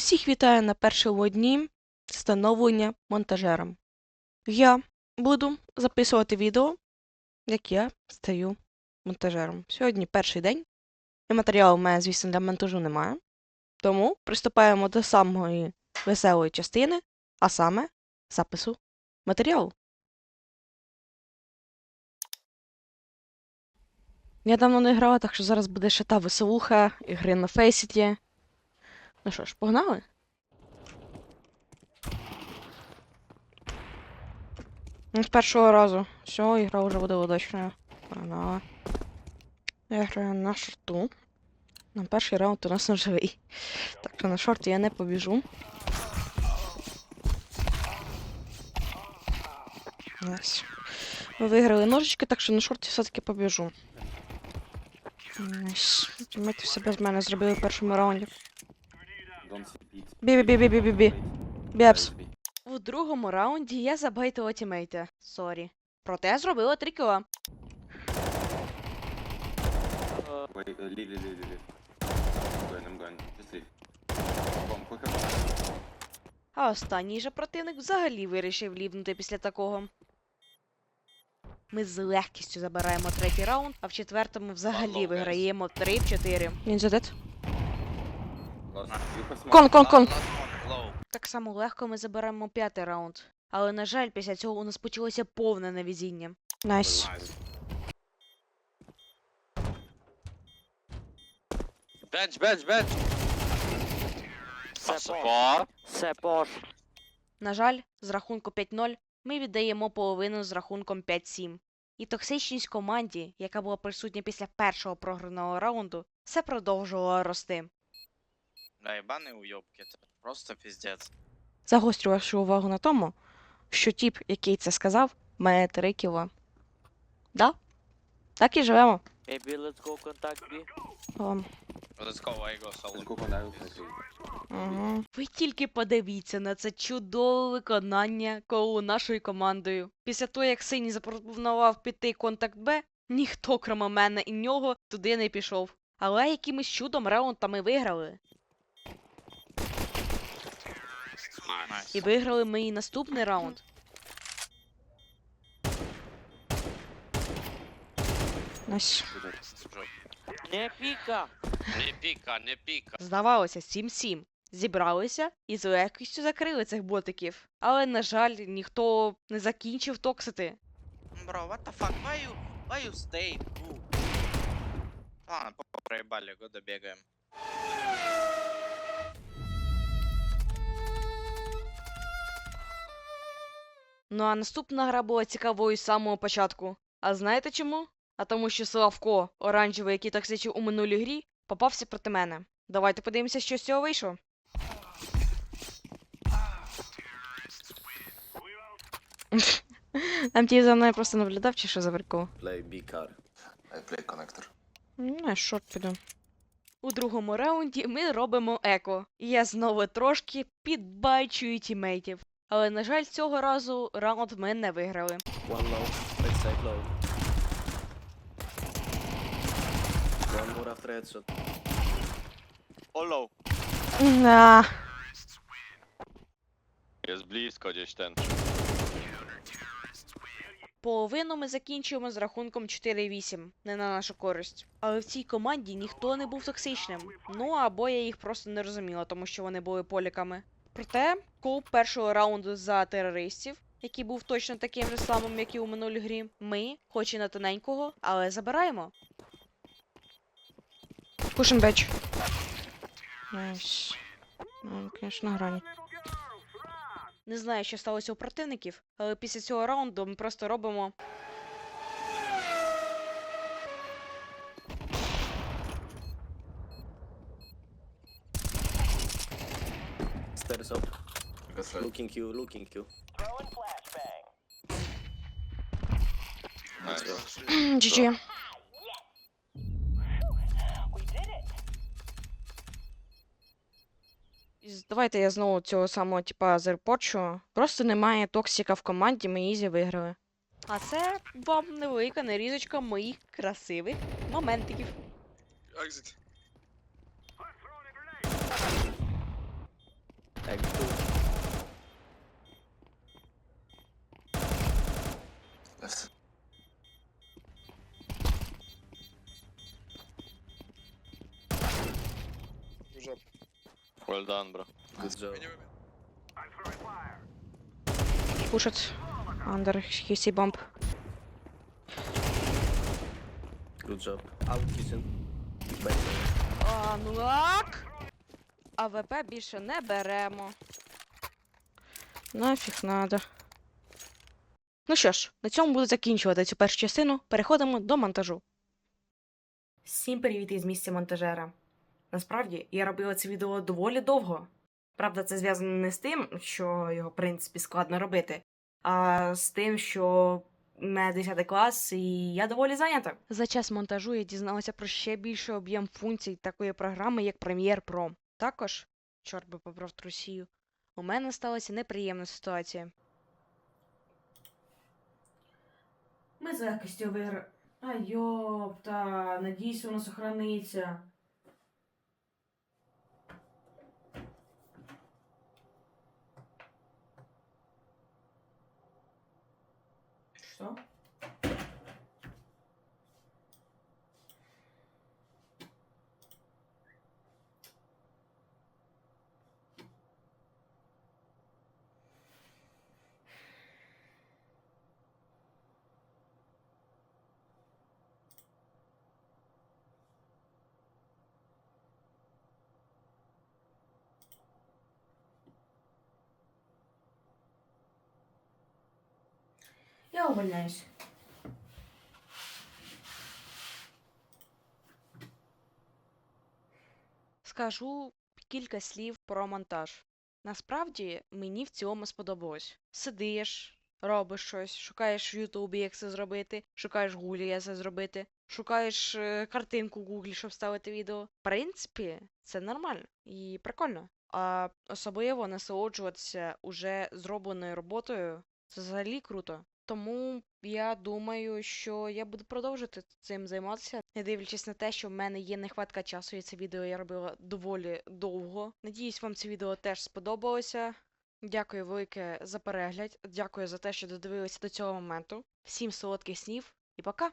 Всіх вітаю на першому дні встановлення монтажером. Я буду записувати відео, як я стаю монтажером. Сьогодні перший день, і матеріалу в мене, звісно, для монтажу немає. Тому приступаємо до самої веселої частини, а саме запису матеріалу. Я давно не грала, так що зараз буде ще та веселуха, ігри на Фейсіті. Ну що ж, погнали? Ну, з першого разу. Все, ігра вже буде удачною. Погнали. Я граю на шорту. На перший раунд у нас ножовий. Так що на шорт я не побіжу. Ми виграли ножички, так що на шорті все-таки побіжу. Ось. Тімейти все без мене зробили в першому раунді. Don't repeat. Бі-бі-бі-бі-бі-бі. Бєпс. У другому раунді я забайтила тімейта. Сорі. Проте зробила 3 кіла. Wait, uh, leave, leave, leave, leave, leave. I'm going, I'm going. Just leave. Bomb, quicker. А останній же противник взагалі вирішив лівнути після такого. Ми з легкістю забираємо третій раунд, а в четвертому взагалі виграємо 3 в 4. Він задет. Кон, кон, кон. Так само легко ми заберемо п'ятий раунд. Але, на жаль, після цього у нас почалося повне невезіння. Найс. Bench, bench, bench. Це So пош. far. Це пош. На жаль, з рахунку 5-0 ми віддаємо половину з рахунком 5-7. І токсичність команді, яка була присутня після першого програного раунду, все продовжувала рости. Да ебаные уёбки, это просто пиздец. Загострю вашу увагу на тому, що тіп, який це сказав, має 3 кіла. Да? Так і живемо. Maybe let's go contact B. Ом, Let's go, I go solo. Let's go for now. Let's go. Угу. Ви тільки подивіться на це чудове виконання колу нашою командою. Після того, як синій запропонував піти контакт Б, ніхто, крім мене і нього, туди не пішов. Але якимось чудом раунд там і виграли. І виграли ми і наступний раунд. Найс. Не піка! Не пика, не пика. Здавалося, 7-7. Зібралися і з легкістю закрили цих ботиків. Але, на жаль, ніхто не закінчив токсити. Бро, what the fuck, why you, why you stay? Ладно, проебали, го добегаем. Ну а наступна гра була цікавою з самого початку. А знаєте чому? А тому що Славко, оранжевий, який так токсичив у минулій грі, попався проти мене. Давайте подивимося, що з цього вийшло. Там ті за мною просто наблюдав, чи що за прикол? play B car. I play connector. Ну, я шорт піду. У другому раунді ми робимо еко. І я знову трошки підбайчую тімейтів. Але, на жаль, цього разу раунд ми не виграли. One low, backside low. One more after headshot. О, low. На. Jest blisko gdzieś ten. Половину ми закінчуємо з рахунком 4-8, не на нашу користь. Але в цій команді ніхто не був токсичним. Ну або я їх просто не розуміла, тому що вони були поліками. Проте, кол першого раунду за терористів, який був точно таким же самим, як і у минулій грі, ми, хоч і на тоненького, але забираємо. Пушим беч. Найс. Ну, звісно, грані. Не знаю, що сталося у противників, але після цього раунду ми просто робимо. Stairs up. Because right. Looking you, looking you. Nice. GG. Давайте я знову цього самого типа зерпочу. Просто немає токсика в команді, ми ізі виграли. А це вам невелика нарізочка моїх красивих моментиків. Exit. Egg Well done, bro. Good job. Пушать. Under QC бомб. Good job. Out kitchen. А, ну так. АВП більше не беремо. Нафіг надо. Ну що ж, на цьому буду закінчувати цю першу частину. Переходимо до монтажу. Всім привіт із місця монтажера. Насправді, я робила це відео доволі довго. Правда, це зв'язано не з тим, що його, в принципі, складно робити, а з тим, що у мене 10 клас, і я доволі зайнята. За час монтажу я дізналася про ще більший об'єм функцій такої програми, як Premiere Pro. Також, чорт би побрав трусію, у мене сталася неприємна ситуація. Ми з легкістю вигра... А йопта, надіюсь, воно 그쵸? Я увольняюсь. Скажу кілька слів про монтаж. Насправді мені в цілому сподобалось. Сидиш, робиш щось, шукаєш в Ютубі, як це зробити, шукаєш в Гуглі, як це зробити, шукаєш е, картинку в Гуглі, щоб вставити відео. В принципі, це нормально і прикольно. А особливо насолоджуватися уже зробленою роботою це взагалі круто. Тому я думаю, що я буду продовжувати цим займатися, не дивлячись на те, що в мене є нехватка часу, і це відео я робила доволі довго. Надіюсь, вам це відео теж сподобалося. Дякую велике за перегляд. Дякую за те, що додивилися до цього моменту. Всім солодких снів і пока!